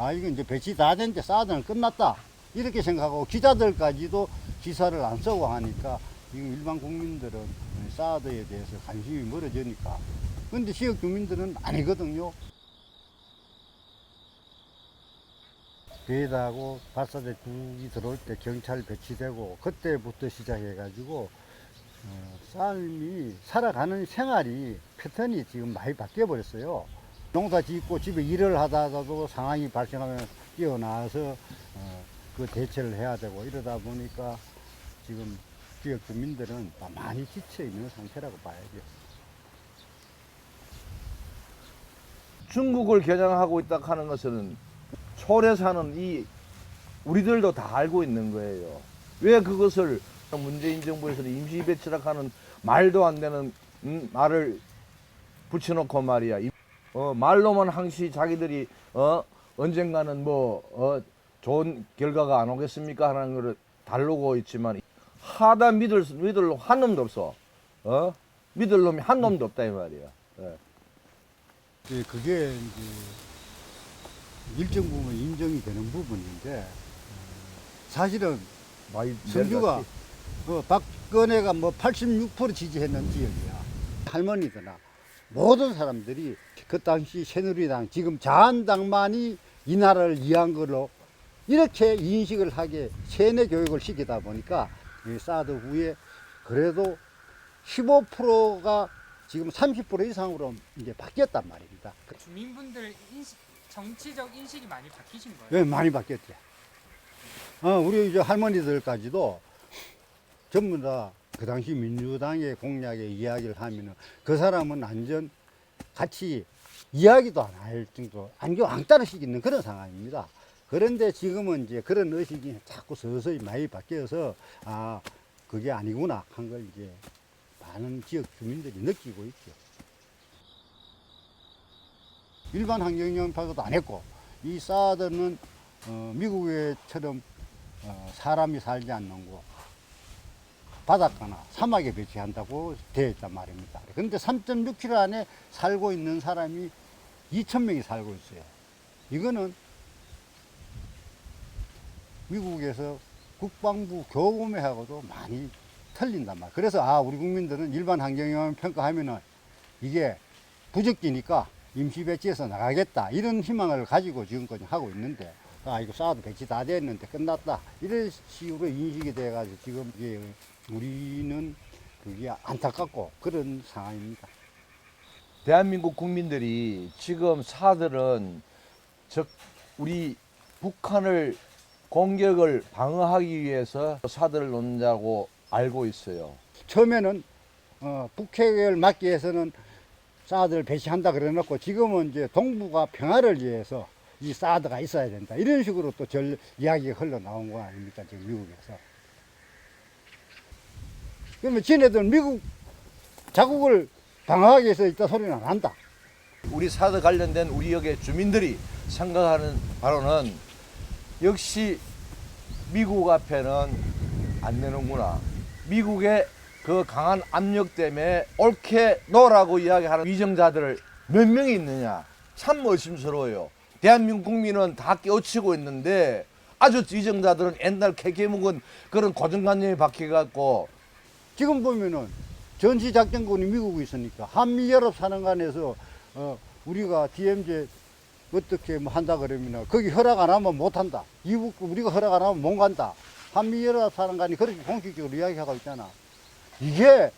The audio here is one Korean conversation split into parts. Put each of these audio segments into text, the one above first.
아 이건 이제 배치 다 됐는데 사드는 끝났다 이렇게 생각하고 기자들까지도 기사를 안 쓰고 하니까 지금 일반 국민들은 사드에 대해서 관심이 멀어지니까 근데 지역 주민들은 아니거든요. 배에다고 발사대 두기 들어올 때 경찰 배치되고 그때부터 시작해가지고 어, 삶이 살아가는 생활이 패턴이 지금 많이 바뀌어 버렸어요. 농사 짓고 집에 일을 하다가도 상황이 발생하면 뛰어나와서 어, 그 대처를 해야 되고 이러다 보니까 지금 지역 주민들은 많이 지쳐 있는 상태라고 봐야죠. 중국을 겨냥하고 있다 하는 것은 초래 사는 이 우리들도 다 알고 있는 거예요. 왜 그것을 문재인 정부에서는 임시 배치락 하는 말도 안 되는 음, 말을 붙여놓고 말이야. 이- 어, 말로만 항시 자기들이 어, 언젠가는 뭐 어, 좋은 결과가 안 오겠습니까 하는 거를 다루고 있지만 하다 믿을 수- 믿을 놈 한 놈도 없어. 어? 믿을 놈이 한 놈도 없다 이 말이야. 예. 예, 그게 이제 일정 부분 인정이 되는 부분인데 어, 사실은 많이 내려갔지. 그 박근혜가 뭐 86% 지지했는 지역이야. 할머니들나 모든 사람들이 그 당시 새누리당 지금 자한당만이 이 나라를 이해한 걸로 이렇게 인식을 하게 세뇌 교육을 시키다 보니까 이 사드 후에 그래도 15%가 지금 30% 이상으로 이제 바뀌었단 말입니다. 주민분들 인식, 정치적 인식이 많이 바뀌신 거예요? 네, 많이 바뀌었죠. 어, 우리 이제 할머니들까지도 전부 다 그 당시 민주당의 공약의 이야기를 하면은 그 사람은 완전 같이 이야기도 안 할 정도, 안경 왕따르식 있는 그런 상황입니다. 그런데 지금은 이제 그런 의식이 자꾸 서서히 많이 바뀌어서 아, 그게 아니구나 한 걸 이제 많은 지역 주민들이 느끼고 있죠. 일반 환경영향 파악도 안 했고 이 사드는 어, 미국에처럼 어, 사람이 살지 않는 곳 바닷가나 사막에 배치한다고 되어 있단 말입니다. 그런데 3.6km 안에 살고 있는 사람이 2,000명이 살고 있어요. 이거는 미국에서 국방부 교범회하고도 많이 틀린단 말이에요. 그래서 아 우리 국민들은 일반 환경영향 평가하면은 이게 부적기니까 임시 배치해서 나가겠다 이런 희망을 가지고 지금까지 하고 있는데 아 이거 쌓아도 배치 다 됐는데 끝났다 이런 식으로 인식이 돼가지고 지금 이게 우리는 그게 안타깝고 그런 상황입니다. 대한민국 국민들이 지금 사들은 즉 우리 북한을 공격을 방어하기 위해서 사들을 놓는다고 알고 있어요. 처음에는 어, 북핵을 막기 위해서는 사드를 배치한다 그래놓고 지금은 이제 동북아 평화를 위해서 이 사드가 있어야 된다 이런 식으로 또 절 이야기가 흘러나온 거 아닙니까 지금 미국에서 그러면 지네들 미국 자국을 방어하기 위해서 있다 소리는 안 한다 우리 사드 관련된 우리 역의 주민들이 생각하는 바로는 역시 미국 앞에는 안 되는구나. 미국의 그 강한 압력 때문에 옳게 노라고 이야기하는 위정자들 몇 명이 있느냐. 참 의심스러워요. 대한민국 국민은 다 깨우치고 있는데 아주 위정자들은 옛날 캐캐 묵은 그런 고정관념이 박혀갖고 지금 보면은 전시작전군이 미국에 있으니까 한미연합사령관에서 어, 우리가 DMZ 어떻게 뭐 한다 그러면 거기 허락 안 하면 못 한다. 이북 우리가 허락 안 하면 못 간다. 한미연합사령관이 그렇게 공식적으로 이야기하고 있잖아. 이게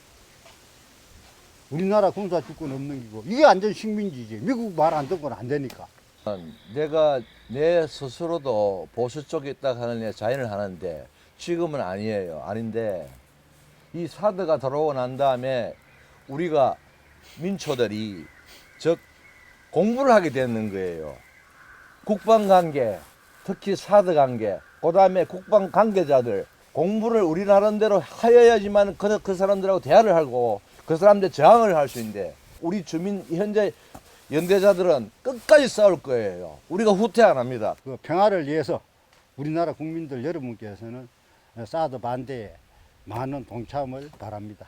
우리나라 군사 주권 없는 기고 이게 완전 식민지지. 미국 말 안 듣고는 안 되니까. 내가 내 스스로도 보수 쪽에 있다 하는 내 자인을 하는데 지금은 아니에요. 아닌데 이 사드가 들어오고 난 다음에 우리가 민초들이 즉 공부를 하게 되는 거예요. 국방 관계, 특히 사드 관계, 그 다음에 국방 관계자들 공부를 우리 나름대로 하여야지만 그, 그 사람들하고 대화를 하고 그 사람들 저항을 할 수 있는데 우리 주민 현재 연대자들은 끝까지 싸울 거예요. 우리가 후퇴 안 합니다. 그 평화를 위해서 우리나라 국민들 여러분께서는 사드 반대에 많은 동참을 바랍니다.